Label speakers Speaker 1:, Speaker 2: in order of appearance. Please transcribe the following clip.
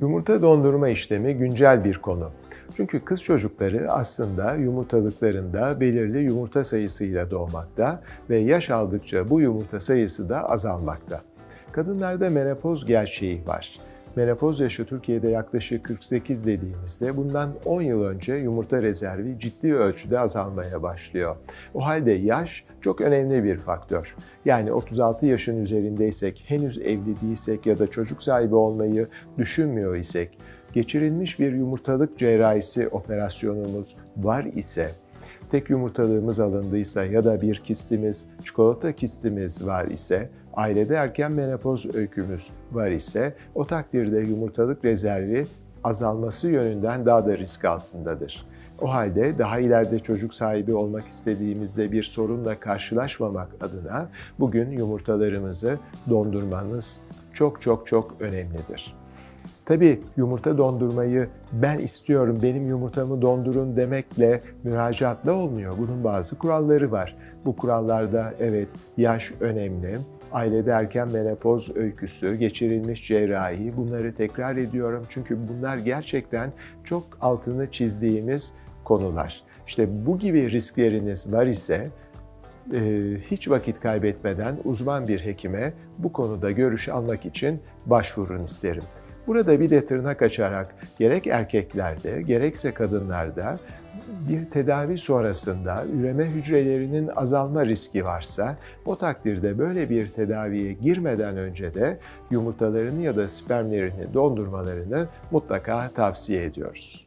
Speaker 1: Yumurta dondurma işlemi güncel bir konu. Çünkü kız çocukları aslında yumurtalıklarında belirli yumurta sayısıyla doğmakta ve yaş aldıkça bu yumurta sayısı da azalmakta. Kadınlarda menopoz gerçeği var. Menopoz yaşı Türkiye'de yaklaşık 48 dediğimizde bundan 10 yıl önce yumurta rezervi ciddi ölçüde azalmaya başlıyor. O halde yaş çok önemli bir faktör. Yani 36 yaşın üzerindeysek, henüz evli değilsek ya da çocuk sahibi olmayı düşünmüyor isek, geçirilmiş bir yumurtalık cerrahisi operasyonumuz var ise, tek yumurtalığımız alındıysa ya da bir kistimiz, çikolata kistimiz var ise, ailede erken menopoz öykümüz var ise o takdirde yumurtalık rezervi azalması yönünden daha da risk altındadır. O halde daha ileride çocuk sahibi olmak istediğimizde bir sorunla karşılaşmamak adına bugün yumurtalarımızı dondurmanız çok çok çok önemlidir. Tabii yumurta dondurmayı ben istiyorum, benim yumurtamı dondurun demekle müracaatla olmuyor. Bunun bazı kuralları var. Bu kurallarda evet yaş önemli, ailede erken menopoz öyküsü, geçirilmiş cerrahi bunları tekrar ediyorum. Çünkü bunlar gerçekten çok altını çizdiğimiz konular. İşte bu gibi riskleriniz var ise e, hiç vakit kaybetmeden uzman bir hekime bu konuda görüş almak için başvurun isterim. Burada bir de tırnak açarak gerek erkeklerde gerekse kadınlarda bir tedavi sonrasında üreme hücrelerinin azalma riski varsa o takdirde böyle bir tedaviye girmeden önce de yumurtalarını ya da spermlerini dondurmalarını mutlaka tavsiye ediyoruz.